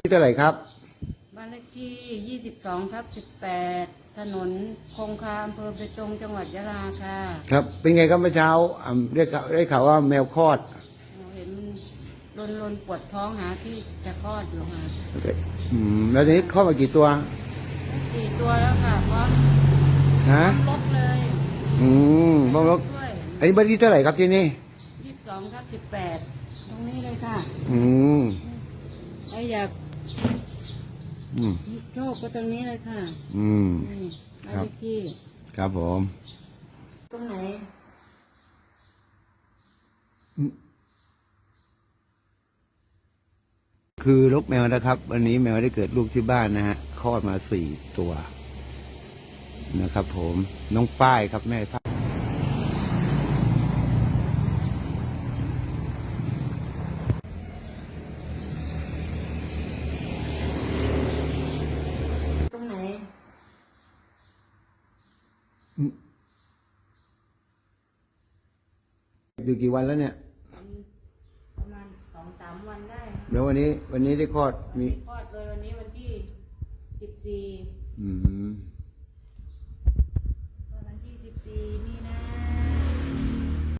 ที่เท่าไหร่ครับ บ้านเลขที่ 22ทับ18 ถนนคงคาอำเภอเบตงจังหวัดยะลาค่ะครับ เป็นไงครับเมื่อเช้าอ่าได้ข่าวได้ข่าวว่าแมวคลอดเห็นลนลนๆปวดท้องหาที่จะคลอดอยู่ค่ะอืมแล้วทีนี้คลอดมากี่ตัวสี่ตัวแล้วค่ะพร้อมฮะลกเลยอืมบ้างแล้วด้วยอันนี้บ้านที่เท่าไหร่ครับที่นี่ 22ทับ18 ตรงนี้เลยค่ะ อืม ไอ้อยาก อืม โชคก็ตรงนี้เลยค่ะอืม นี่บ้านครับ เลขที่ครับผม ตรงไหนคือลูกแมวนะครับ วันนี้แมวได้เกิดลูกที่บ้านนะฮะคลอดมาสี่ตัว นะครับผม น้องป้ายครับแม่ป้าย ตรงไหน อยู่กี่วันแล้วเนี่ย ประมาณสองสามวันได้ค่ะเดี๋ยววันนี้ วันนี้ได้คลอดมี คลอดเลยวันนี้วันที่สิบสี่ อืม